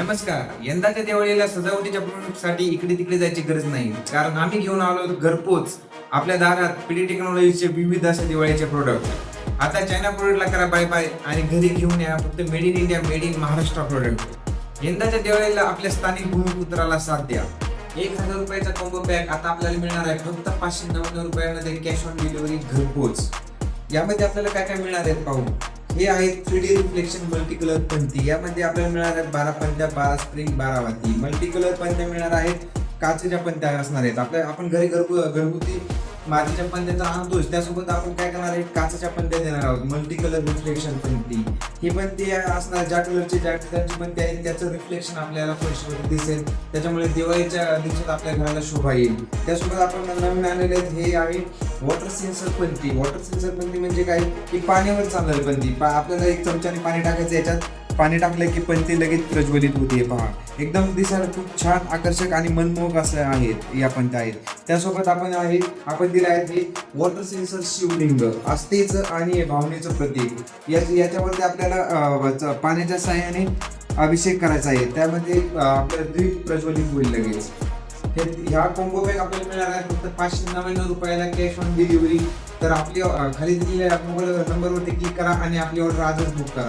नमस्कार. यंदाच्या दिवाळीला सजावटीच्या प्रोडक्टसाठी इकडे तिकडे जायची गरज नाही. कारण आम्ही घेऊन आलो घरपोच. आपल्या दारात पीडी टेक्नॉलॉजीचे विविध असे दिवाळीचे प्रोडक्ट आता चायना प्रोडक्टला करा बाय बाय आणि घरी घेऊन या फक्त made in India made in Maharashtra product यंदाच्या दिवाळीला आपल्या स्थानिक भूमिपुत्राला साथ द्या. एक हजार रुपयाचा कॉम्बो पॅक आता आपल्याला मिळणार आहे. फक्त पाचशे नव्याण्णव रुपयामध्ये कॅश ऑन डिलिव्हरी घरपोच. यामध्ये आपल्याला काय काय मिळणार आहेत पाहू? हे आहेत three D reflection multi colour पंथी. यामध्ये आपल्याला मिळणार आहेत बारा पंत्या बारा स्प्रिंग बारा वाती. मल्टी कलर पंत्या मिळणार आहेत काचेच्या पंत्या असणार आहेत. आपल्या आपण घरी घरगु घरगुती मातीच्या पंत्याचा आणतोच. त्यासोबत आपण काय करणार आहे काचेच्या पंत्या देणार आहोत. मल्टी कलर रिफ्लेक्शन पंथी. ही पंथी असणार ज्या कलरची ज्या ठिकाणची पंथी आहे त्याचं रिफ्लेक्शन आपल्याला फर्शवर दिसेल. त्याच्यामुळे दिवाळीच्या दिवसात आपल्या घराला शोभा येईल. त्यासोबत आपण नवीन आणलेले आहेत. हे आहे वॉटर सेन्सर पंथी वॉटर सेन्सर पंथी म्हणजे काय? की पाण्यावर चालणार पंथी पा- आपल्याला एक चमच्याने पाणी टाकायचं याच्यात पाणी टाकलं की पंथी लगेच प्रज्वलित होते पहा. एकदम दिसायला खूप छान आकर्षक आणि मनमोहक असं आहेत या पंथ्या आहेत. त्यासोबत आपण आहे आपण दिलं आहेत हे वॉटर सेन्सर शिवलिंग. आस्थेचं आणि भावनेचं प्रतीक. या याच्यावरती आपल्याला पाण्याच्या साह्याने अभिषेक करायचा आहे. त्यामध्ये आपलं द्वीप प्रज्वलित होईल लगेच. हे ह्या कॉम्बो बॅग आपल्याला मिळणार आहे. फक्त पाचशे नव्याण्णव रुपयाला कॅश ऑन डिलिव्हरी तर आपली खाली दिलेल्या मोबाईल नंबरवरती क्लिक करा आणि आपली ऑर्डर आजच बुक करा.